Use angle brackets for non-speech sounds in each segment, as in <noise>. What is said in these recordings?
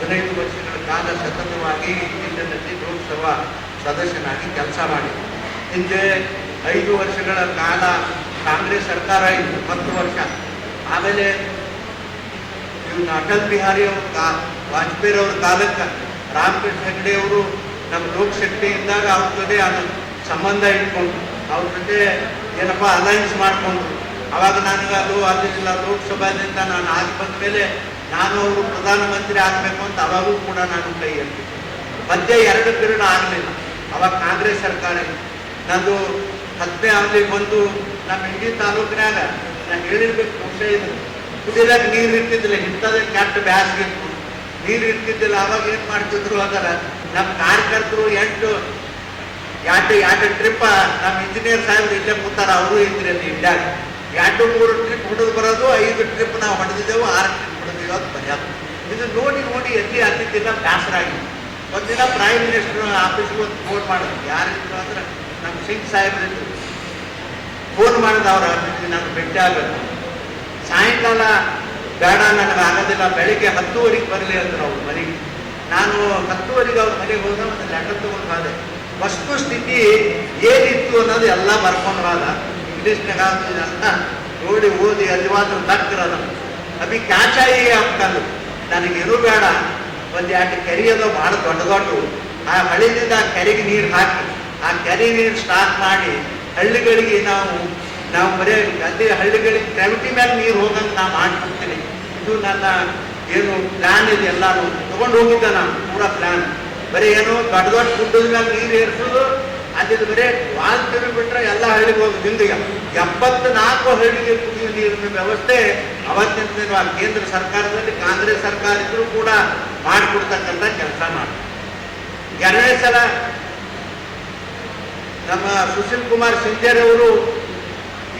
ಹದಿನೈದು ವರ್ಷಗಳ ಕಾಲ ಸತತವಾಗಿ ಇಂದಿನಲ್ಲಿ ಲೋಕಸಭಾ ಸದಸ್ಯನಾಗಿ ಕೆಲಸ ಮಾಡಿದ್ರು. ಹಿಂದೆ ಐದು ವರ್ಷಗಳ ಕಾಲ ಕಾಂಗ್ರೆಸ್ ಸರ್ಕಾರ ಇತ್ತು, ಹತ್ತು ವರ್ಷ. ಆಮೇಲೆ ಇವ್ನು ಅಟಲ್ ಬಿಹಾರಿ ಅವ್ರ ಕಾ, ವಾಜಪೇಯಿ ಅವ್ರ ಕಾಲಕ್ಕೆ ರಾಮಕೃಷ್ಣ ಹೆಗಡೆ ಅವರು ನಮ್ಮ ಲೋಕಶಕ್ತಿ ಇದ್ದಾಗ ಅವ್ರ ಜೊತೆ ಅದು ಸಂಬಂಧ ಇಟ್ಕೊಂಡು ಅವ್ರ ಜೊತೆ ಏನಪ್ಪ ಅಲೈನ್ಸ್ ಮಾಡ್ಕೊಂಡ್ರು. ಅವಾಗ ನನಗೆ ಅದು ಅಲ್ಲಿಲ್ಲ ಲೋಕಸಭಾದಿಂದ ನಾನು ಆಗಿ ಬಂದ ಮೇಲೆ ನಾನು ಅವರು ಪ್ರಧಾನಮಂತ್ರಿ ಆಗಬೇಕು ಅಂತ ಅವಾಗೂ ಕೂಡ ನಾನು ಕೈ ಎತ್ತಿದ್ದೆ. ಮಧ್ಯೆ ಎರಡು ಕಿರಣ ಆಗಲಿಲ್ಲ. ಅವಾಗ ಕಾಂಗ್ರೆಸ್ ಸರ್ಕಾರ. ನಂದು ಹತ್ತನೇ ಅವಧಿ ಬಂದು ನಮ್ಮ ಇಂಡಿ ತಾಲೂಕಿನಾಗ ನಾನು ಹೇಳಿರ್ಬೇಕು ವಿಷಯ ಇದು. ಕುಡಿಯಲಾಗ ನೀರು ಇರ್ತಿದ್ದಿಲ್ಲ, ಇಂಥದ್ದೇ ಕೆಟ್ಟ ಬ್ಯಾಸ್ಗೆ ನೀರು ಇರ್ತಿದ್ದಿಲ್ಲ, ಅವಾಗ ಏನು ಮಾಡ್ತಿದ್ರು ಅದರ ನಮ್ಮ ಕಾರ್ಯಕರ್ತರು ಎಂಟು ಎರಡು ಎರಡು ಟ್ರಿಪ್ಪ ನಮ್ಮ ಇಂಜಿನಿಯರ್ ಸಾಹೇಬ್ರು ಇಲ್ಲೇ ಕೂತಾರ, ಅವರು ಇದ್ರಿ ಅಲ್ಲಿ ಇಂಡ್ಯಾಗ ಎರಡು, ಮೂರು ಟ್ರಿಪ್ ಹೊಡೆದು ಬರೋದು, ಐದು ಟ್ರಿಪ್ ನಾವು ಹೊಡೆದಿದ್ದೆವು, ಆರು ಟ್ರಿಪ್ ಅಂತ ಬರ್ಯಾದ ಇದು ನೋಡಿ ನೋಡಿ ಎಲ್ಲಿ ಹತ್ತಿದ್ದಿಲ್ಲ ಆಗಿದೆ ಒಂದಿನ ಪ್ರೈಮ್ ಮಿನಿಸ್ಟರ್ ಆಫೀಸ್ಗೆ ಒಂದು ಫೋನ್ ಮಾಡಿದ್ರು. ಯಾರಿದ್ರು ಅಂದ್ರೆ ನಮ್ಮ ಸಿಂಗ್ ಸಾಹೇಬ್ರಿದ್ರು. ಫೋನ್ ಮಾಡಿದ ಅವ್ರ ನಾನು ಭೇಟಿ ಆಗಬೇಕು. ಸಾಯಂಕಾಲ ಬೇಡ ನನಗೆ ಆಗೋದಿಲ್ಲ, ಬೆಳಿಗ್ಗೆ ಹತ್ತುವರೆಗೆ ಬರಲಿ ಅಂದ್ರು ಅವ್ರ ಮನೆಗೆ. ನಾನು ಹತ್ತುವರೆಗೆ ಅವ್ರ ಮನೆಗೆ ಹೋದ ಒಂದು ಲೆಟರ್ ತೊಗೊಂಡು ಬಾದೆ. ವಸ್ತು ಸ್ಥಿತಿ ಏನಿತ್ತು ಅನ್ನೋದು ಎಲ್ಲ ಬರ್ಕೊಂಡು ಬಾದ ಇಂಗ್ಲೀಷ್ನಾಗ <laughs> ನೋಡಿ ಓದಿ ಅಲ್ಲಿವಾದ್ರು ದಕ್ಕರದ ಅಭಿ ಕ್ಯಾಚಾಯಿ ಹಾಕಲ್ಲ ನನಗೇನು ಬೇಡ. ಒಂದು ಎರಡು ಕೆರೆ ಅದು ಭಾಳ ದೊಡ್ಡ ದೊಡ್ಡ. ಆ ಹಳ್ಳಿಯಿಂದ ಆ ಕೆರೆಗೆ ನೀರು ಹಾಕಿ, ಆ ಕೆರೆ ನೀರು ಸ್ಟಾರ್ಟ್ ಮಾಡಿ ಹಳ್ಳಿಗಳಿಗೆ ನಾವು ನಾವು ಬರೀ ಗದ್ದೆ ಹಳ್ಳಿಗಳಿಗೆ ಕ್ರಮಿಟಿ ಮೇಲೆ ನೀರು ಹೋಗಂಗೆ ನಾ ಮಾಡ್ಕೊಡ್ತೀನಿ. ಇದು ನನ್ನ ಏನು ಪ್ಲ್ಯಾನ್ ಇದೆ ಎಲ್ಲಾನು. ತಗೊಂಡು ಹೋಗಿದ್ದೆ ನಾನು, ಪೂರಾ ಪ್ಲ್ಯಾನ್ ಬರೀ ಏನು ದೊಡ್ಡ ದೊಡ್ಡ ಗುಡ್ಡದ ಮೇಲೆ ನೀರು ಏರಿಸೋದು ಅದಿದ್ದು ಬರೀ ವಾಲ್ ತಿರುಗಿ ಬಿಟ್ರೆ ಎಲ್ಲ ಹಳ್ಳಿಗೆ ಹೋಗಿ ಹಿಂದಿಗೆ ಎಪ್ಪತ್ನಾಲ್ಕು ಹಳ್ಳಿಗೆ ಕುಡಿಯುವ ನೀರಿನ ವ್ಯವಸ್ಥೆ ಅವತ್ತಿನ ಕೇಂದ್ರ ಸರ್ಕಾರದಲ್ಲಿ ಕಾಂಗ್ರೆಸ್ ಸರ್ಕಾರ ಇದ್ರೂ ಕೂಡ ಮಾಡಿಕೊಡ್ತಕ್ಕಂಥ ಕೆಲಸ ಮಾಡಿ. ಎರಡನೇ ಸಲ ನಮ್ಮ ಸುಶೀಲ್ ಕುಮಾರ್ ಅವರು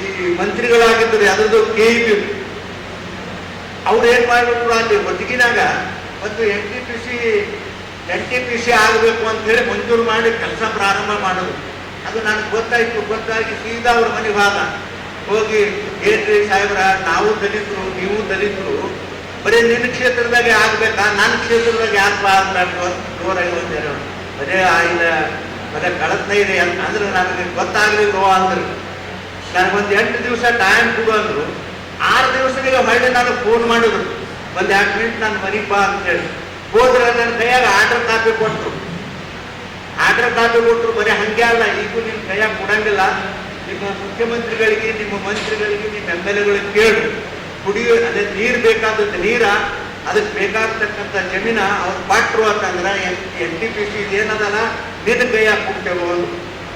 ಈ ಮಂತ್ರಿಗಳಾಗಿದ್ದರು ಅದರದ್ದು ಕೆ ಇ ಬಿ ಅವ್ರು ಏನ್ ಮಾಡ್ಬಿಟ್ರು ಅಲ್ಲಿ ಒದಗಿನಾಗ ಒಂದು N T P C, N T P C ಆಗಬೇಕು ಅಂತ ಹೇಳಿ ಮಂಜೂರು ಮಾಡಿ ಕೆಲಸ ಪ್ರಾರಂಭ ಮಾಡೋದು. ಅದು ನನಗೆ ಗೊತ್ತಾಯ್ತು. ಗೊತ್ತಾಗಿ ಸೀದಾ ಅವ್ರ ಮನೆಗೆ ಹೋದ. ಹೋಗಿ ಏನ್ರಿ ಸಾಹೇಬ್ರ, ನಾವು ದಲಿತರು, ನೀವು ದಲಿತರು, ಬರೀ ನಿನ್ನ ಕ್ಷೇತ್ರದಾಗೆ ಆಗ್ಬೇಕಾ? ನನ್ನ ಕ್ಷೇತ್ರದಾಗೆ ಯಾಕೆ ಬಾ ಅಂತ ಜೋರಾಗಿ ಬರೇ ಆ ಇಲ್ಲ ಬರೇ ಕಳತ್ನ ಇದೆ ಅಂತ ಅಂದ್ರೆ ನನಗೆ ಗೊತ್ತಾಗ್ಲಿಲ್ಲ ಅಂದ್ರೆ. ನನಗೊಂದು ಎಂಟು ದಿವಸ ಟೈಮ್ ಕೊಡು ಅಂದ್ರು. ಆರು ದಿವಸನಿಗೆ ಹೊಳ್ಳಿ ನಾನು ಫೋನ್ ಮಾಡಿದ್ರು. ಒಂದು ಎರಡು ಮಿನಿಟ್ ನಾನು ಮನೆಗೆ ಬಾ ಅಂತೇಳಿ ಹೋದ್ರೆ ನನ್ನ ಕೈಯಾಗ ಆರ್ಡರ್ ಕಾಪಿ ಕೊಟ್ಟರು ಆರ್ಡರ್ ಕಾಪಿ ಕೊಟ್ಟರು ಬರೀ ಹಂಗೆ ಅಲ್ಲ, ಈಗೂ ನಿನ್ನ ಕೈಯಾಗ ಕೊಡಂಗಿಲ್ಲ. ನಿಮ್ಮ ಮುಖ್ಯಮಂತ್ರಿಗಳಿಗೆ, ನಿಮ್ಮ ಮಂತ್ರಿಗಳಿಗೆ, ನಿಮ್ಮ ಎಂ ಎಲ್ ಎಗಳಿಗೆ ಕೇಳು ಕುಡಿಯೋ ಅದೇ ನೀರು ಬೇಕಾದದ್ದು ನೀರ, ಅದಕ್ಕೆ ಬೇಕಾಗ್ತಕ್ಕಂಥ ಜಮೀನ ಅವ್ರು ಪಾಟ್ರು ಅಂತಂದ್ರೆ ಎನ್ ಟಿ ಪಿ ಸಿ ಏನದಲ್ಲ ನಿನ್ನ ಕೈ ಕೊಡ್ತೇವೆ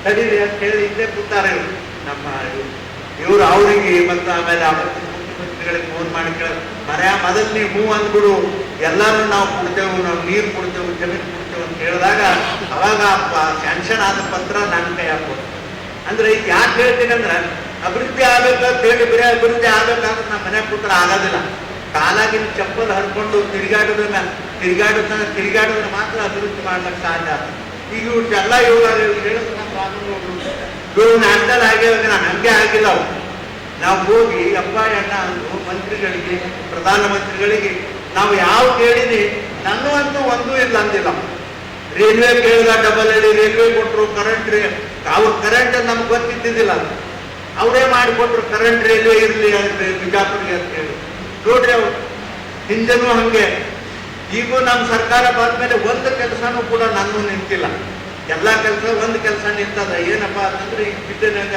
ತಡೀರಿ ಅಂತ ಹೇಳಿ ಇಲ್ಲೇ ಕೂತಾರೆ ನಮ್ಮ ಇವರು ಅವರಿಗೆ ಮತ್ತು ಆಮೇಲೆ ಮುಖ್ಯಮಂತ್ರಿಗಳಿಗೆ ಫೋನ್ ಮಾಡಿ ಕೇಳ ಮರ್ಯಾ, ಮೊದಲು ನೀವು ಹೂ ಅಂದ್ಬಿಡು. ಎಲ್ಲರೂ ನಾವು ಕೊಡ್ತೇವೆ, ನಾವು ನೀರು ಕೊಡ್ತೇವೆ, ಜಮೀನು ಕೊಡ್ತೇವೆ ಅಂತ ಹೇಳಿದಾಗ ಅವಾಗ ಸ್ಯಾಂಕ್ಷನ್ ಆದ ಪತ್ರ ನನ್ನ ಕೈ ಹಾಕೋದು ಅಂದ್ರೆ ಯಾಕೆ ಹೇಳ್ತೀನಿ ಅಂದ್ರೆ ಅಭಿವೃದ್ಧಿ ಆಗ್ಬೇಕಂತ ಹೇಳಿ ಬರೀ ಅಭಿವೃದ್ಧಿ ಆಗಬೇಕಂದ್ರೆ ನಮ್ಮ ಮನೆ ಕೂತ್ರ ಆಗೋದಿಲ್ಲ. ಕಾಲಾಗಿನ ಚಪ್ಪಲ್ ಹರ್ಕೊಂಡು ತಿರುಗಾಡೋದನ್ನ ತಿರುಗಾಡೋದನ್ನ ತಿರುಗಾಡೋದನ್ನ ಮಾತ್ರ ಅಭಿವೃದ್ಧಿ ಮಾಡ್ಲಿಕ್ಕೆ ಸಾಧ್ಯ. ಈಗ ಇವ್ರೆಲ್ಲ ಯೋಗ ಹೇಳೋದು ನಮ್ಮ ಕಾನೂನು ಇವ್ರು ನಾನು ಹಂಗೆ ಆಗಿಲ್ಲ ಅವು ನಾವು ಹೋಗಿ ಅಪ್ಪ, ಅಣ್ಣ ಅಂದ್ರು ಮಂತ್ರಿಗಳಿಗೆ, ಪ್ರಧಾನಮಂತ್ರಿಗಳಿಗೆ ನಾವು ಯಾವ ಕೇಳಿದ್ವಿ ನನ್ನ ಅಂತೂ ಒಂದೂ ಇಲ್ಲ ಅಂದಿಲ್ಲ. ರೈಲ್ವೆ ಕೇಳಿದ ಡಬಲ್ ಹೇಳಿ ರೈಲ್ವೆ ಕೊಟ್ಟರು ಕರೆಂಟ್ ಅವ್ರ ಕರೆಂಟ್ ನಮ್ಗೆ ಗೊತ್ತಿದ್ದಿದ್ದಿಲ್ಲ ಅವರೇ ಮಾಡಿಕೊಟ್ರು ಕರೆಂಟ್ ರೈಲ್ವೆ ಇರಲಿ ಬಿಜಾಪುರ್ಗೆ ಅಂತ ಹೇಳಿ. ನೋಡ್ರಿ ಅವ್ರು, ಹಿಂದೆನೂ ಹಂಗೆ. ಈಗೂ ನಮ್ಮ ಸರ್ಕಾರ ಬಂದ ಮೇಲೆ ಒಂದು ಕೆಲಸನೂ ಕೂಡ ನಾನು ನಿಂತಿಲ್ಲ. ಎಲ್ಲ ಕೆಲಸ ಒಂದು ಕೆಲಸ ನಿಂತದ. ಏನಪ್ಪ ಅಂತಂದ್ರೆ ಈಗ ಬಿದ್ದನಾಗ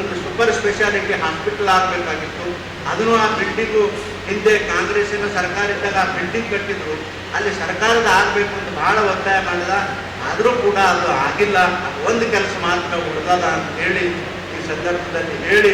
ಒಂದು ಸೂಪರ್ ಸ್ಪೆಷಾಲಿಟಿ ಹಾಸ್ಪಿಟಲ್ ಆಗಬೇಕಾಗಿತ್ತು. ಅದನ್ನು ಆ ಬಿಲ್ಡಿಂಗು ಹಿಂದೆ ಕಾಂಗ್ರೆಸ್ಸಿನ ಸರ್ಕಾರ ಇದ್ದಾಗ ಆ ಬಿಲ್ಡಿಂಗ್ ಕಟ್ಟಿದ್ರು. ಅಲ್ಲಿ ಸರ್ಕಾರದ ಆಗಬೇಕು ಅಂತ ಬಹಳ ಒತ್ತಾಯ ಮಾಡಿದ. ಆದರೂ ಕೂಡ ಅದು ಆಗಿಲ್ಲ. ಒಂದು ಕೆಲಸ ಮಾತ್ರ ಉಳಿದದ ಅಂತ ಹೇಳಿ ಈ ಸಂದರ್ಭದಲ್ಲಿ ಹೇಳಿ.